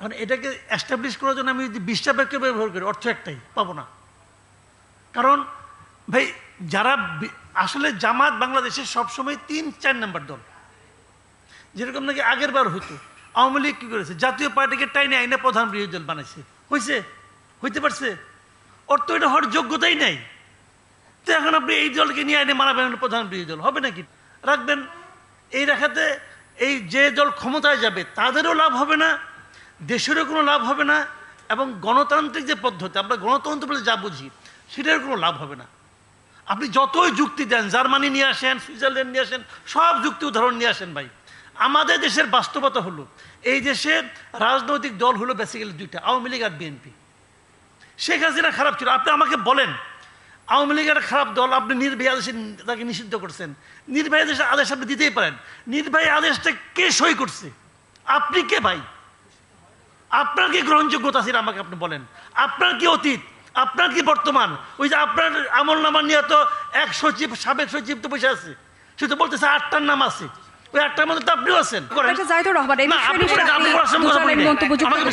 এখন এটাকে অ্যাস্টাবলিশ করার জন্য আমি যদি বিশটা বাক্য ব্যবহার করি, অর্থ একটাই, পাবো না। কারণ ভাই, যারা আসলে জামাত বাংলাদেশের সবসময় তিন, চার নাম্বার দল। যেরকম নাকি আগের বার হতো আওয়ামী লীগ কী করেছে? জাতীয় পার্টিকে টাইনে আইনে প্রধান বিরোধী দল বানাইছে। হয়েছে হইতে পারছে? অর্থ এটা হওয়ার যোগ্যতাই নাই। তো এখন আপনি এই দলকে নিয়ে আইনে মানাবেন প্রধান বিরোধী দল। হবে নাকি? রাখবেন। এই রাখাতে এই যে দল ক্ষমতায় যাবে, তাদেরও লাভ হবে না। দেশেরও কোনো লাভ হবে না এবং গণতান্ত্রিক যে পদ্ধতি, আমরা গণতন্ত্র বলে যা বুঝি, সেটার কোনো লাভ হবে না। আপনি যতই যুক্তি দেন, জার্মানি নিয়ে আসেন, সুইজারল্যান্ড নিয়ে আসেন, সব যুক্তি উদাহরণ নিয়ে আসেন ভাই। আমাদের দেশের বাস্তবতা হলো, এই দেশে রাজনৈতিক দল হলো বেসিক্যালি দুইটা, আওয়ামী লীগ আর বিএনপি। শেখ হাসিনা খারাপ ছিল। আপনি আমাকে বলেন, আওয়ামী লীগের খারাপ দল আপনি নির্বাহী আদেশে তাকে নিষিদ্ধ করছেন। নির্বাহী আদেশের আদেশ আপনি দিতেই পারেন। নির্বাহী আদেশটা কে সই করছে? আপনি কে ভাই? আপনার কি গ্রহণযোগ্যতা আছে আমাকে আপনি বলেন? আপনার কি অতীত? আপনার কি বর্তমান? ওই যে আপনার আমল নামা নিয়ে তো এক সচিব সাবেক সচিব তো বসে আছে। সে তো বলতেছে আটটার নাম আছে। ওই আটটার মধ্যে তো আপনিও আছেন। আমাকে করেন।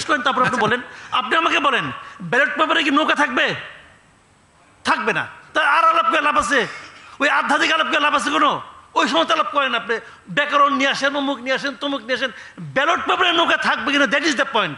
করেন তারপর আপনি বলেন। আপনি আমাকে বলেন ব্যালট পেপারে কি নৌকা থাকবে? থাকবে না। তা আর আলাপ করে লাভ আছে? ওই আধ্যাত্মিক আলাপ করে লাভ আছে কোনো? ওই সময় তো আলাপ করেন আপনি। ব্যাকরণ নিয়ে আসেন অমুক নিয়ে আসেন তমুক নিয়ে আসেন। ব্যালট পেপারে নৌকা থাকবে কিনা? দ্যাট ইজ দ্য পয়েন্ট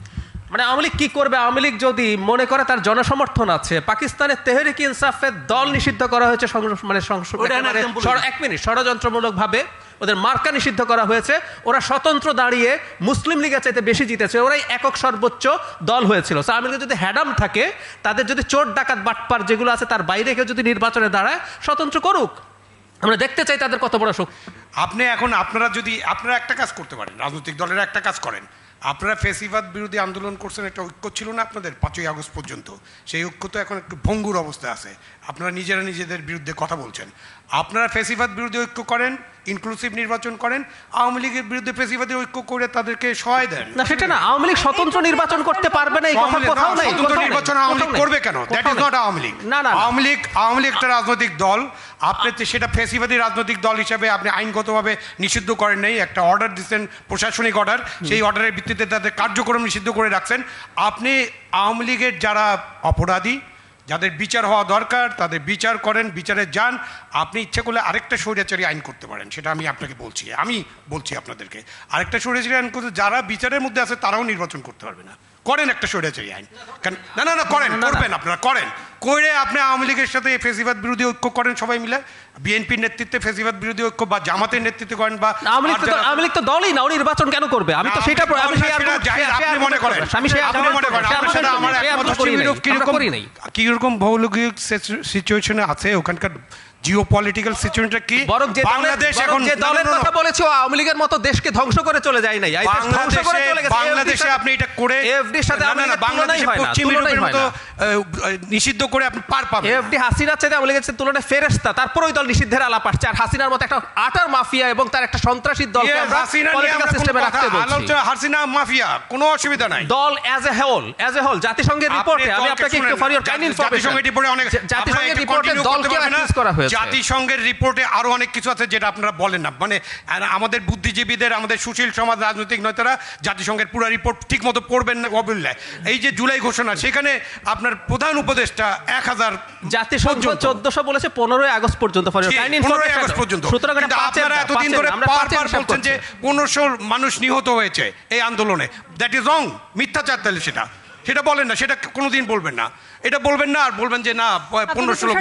মানে আওয়ামী লীগ কি করবে? আওয়ামী লীগ যদি মনে করে তার জনসমর্থন আছে পাকিস্তানের তেহরিক ইনসাফের দল নিষিদ্ধ করা হয়েছে মানে। এক মিনিট ষড়যন্ত্রমূলক ভাবে ওদের মার্কা নিষিদ্ধ করা হয়েছে। ওরা স্বতন্ত্র দাঁড়িয়ে মুসলিম লীগের চাইতে বেশি জিতেছে। ওরাই একক সর্বোচ্চ দল হয়েছিল। So, আওয়ামী লীগের যদি হ্যাডাম থাকে তাদের যদি চোর ডাকাত বাটপার যেগুলো আছে তার বাইরে কেউ যদি নির্বাচনে দাঁড়ায় স্বতন্ত্র করুক। আমরা দেখতে চাই তাদের কত বড় শক্তি। আপনি এখন আপনারা যদি আপনারা একটা কাজ করতে পারেন রাজনৈতিক দলের একটা কাজ করেন। আপনারা ফেসিবাদ বিরোধী আন্দোলন করছেন একটা ঐক্য ছিল না আপনাদের পাঁচই আগস্ট পর্যন্ত। সেই ঐক্য তো এখন একটু ভঙ্গুর অবস্থায় আছে। আপনারা নিজেরা নিজেদের বিরুদ্ধে কথা বলছেন। আপনারা ফেসিবাদ বিরোধী ঐক্য করেন ইনক্লুসিভ নির্বাচন করেন আওয়ামী লীগের বিরুদ্ধে ফেসিবাদী ঐক্য করে তাদেরকে সহায় দেন। না সেটা না আওয়ামী লীগ স্বতন্ত্র নির্বাচন করতে পারবে না এই কথা কোথাও নেই স্বতন্ত্র নির্বাচন আওয়ামী লীগ করবে কেন? That is not Awami League. না না। আওয়ামী লীগ আওয়ামী লীগ একটা রাজনৈতিক দল। আপনি তো সেটা ফেসিবাদী রাজনৈতিক দল হিসেবে আপনি আইনগতভাবে নিষিদ্ধ করেন নাই একটা অর্ডার দিচ্ছেন প্রশাসনিক অর্ডার সেই অর্ডারের ভিত্তিতে তাদের কার্যক্রম নিষিদ্ধ করে রাখছেন। আপনি আওয়ামী লীগের যারা অপরাধী যাদের বিচার হওয়া দরকার তাদের বিচার করেন বিচারে যান আপনি ইচ্ছে করলে আরেকটা স্বৈরাচারী আইন করতে পারেন সেটা আমি আপনাকে বলছি। আমি বলছি আপনাদেরকে। আরেকটা স্বৈরাচারী আইন করতে যারা বিচারের মধ্যে আছে তারাও নির্বাচন করতে পারবে না। করেন একটা স্বৈরাচারী আইন। না না না করেন করবেন আপনারা করেন। করে আপনি আওয়ামী লীগের সাথে ফেসিবাদ বিরোধী ঐক্য করেন সবাই মিলে? বিএনপির নেতৃত্বে ফেসিবাদ বিরোধী ঐক্য বা জামাতের নেতৃত্বে করেন বা আওয়ামী লীগ তো দলই না ও নির্বাচন কেন করবে? আমি তো সেটা আমি আপনি মনে করেন। আমি আপনি মনে করেন আপনার সাথে আমার একমত কিরকম-। কীরকম ভৌগোলিক সিচুয়েশনে আছে ওখানকার জিও পলিটিক্যাল সিচুয়েশনটা কি? বরং যে বাংলাদেশ এখন যে দলের কথা বলেছ আওয়ামী লীগের মতো দেশকে ধ্বংস করে চলে যায় নাই। ধ্বংস করে বাংলাদেশে চলে গেছে। বাংলাদেশে আপনি এটা করে এফডির সাথে না, না, আওয়ামী না, লীগের বাংলাদেশে তুলনাই না, পশ্চিম ইউরোপের মতো নিষিদ্ধ করে আপনি পার পাবেন। এফডি হাসিনার চাইতে আওয়ামী লীগের তুলনায় তারপর ওই দল নিষিদ্ধের আলাপ আসছে। আর হাসিনার মতো একটা আটার মাফিয়া এবং তার একটা সন্ত্রাসী দলকে আমরা হাসিনা পলিটিক্যাল সিস্টেমে রাখতে বলছি। আলোচনা হাসিনা মাফিয়া কোনো অসুবিধা নাই। দল as a whole as a whole জাতিসংঘের রিপোর্টে আমি আপনাকে একটু শুনেন, ফর ইওর কাইন্ড ইনফরমেশন জাতিসংঘের রিপোর্টে অনেক জাতিসংঘের রিপোর্টে দলকে পারবেন করা হয়েছে। জাতিসংঘের রিপোর্টে আরও অনেক কিছু আছে যেটা আপনারা বলেন না। মানে আমাদের বুদ্ধিজীবীদের আমাদের সুশীল সমাজ রাজনৈতিক নেতারা জাতিসংঘের পুরো রিপোর্ট ঠিক মতো পড়বেন না অবুল্লায় এই যে জুলাই ঘোষণা সেখানে আপনার প্রধান উপদেষ্টা এক হাজার জাতিসংঘ চোদ্দশো বলেছে পনেরোই আগস্ট পর্যন্ত ফর পনেরোই আগস্ট পর্যন্ত। এটা কিন্তু আপনারা এতদিন ধরে বারবার বলছেন যে পনেরোশো মানুষ নিহত হয়েছে এই আন্দোলনে। দ্যাট ইজ রং মিথ্যাচার তাহলে সেটা। সেটা বলেন না সেটা কোনোদিন বলবেন না। এটা বলবেন না আর বলবেন যে না পনেরো ষোলো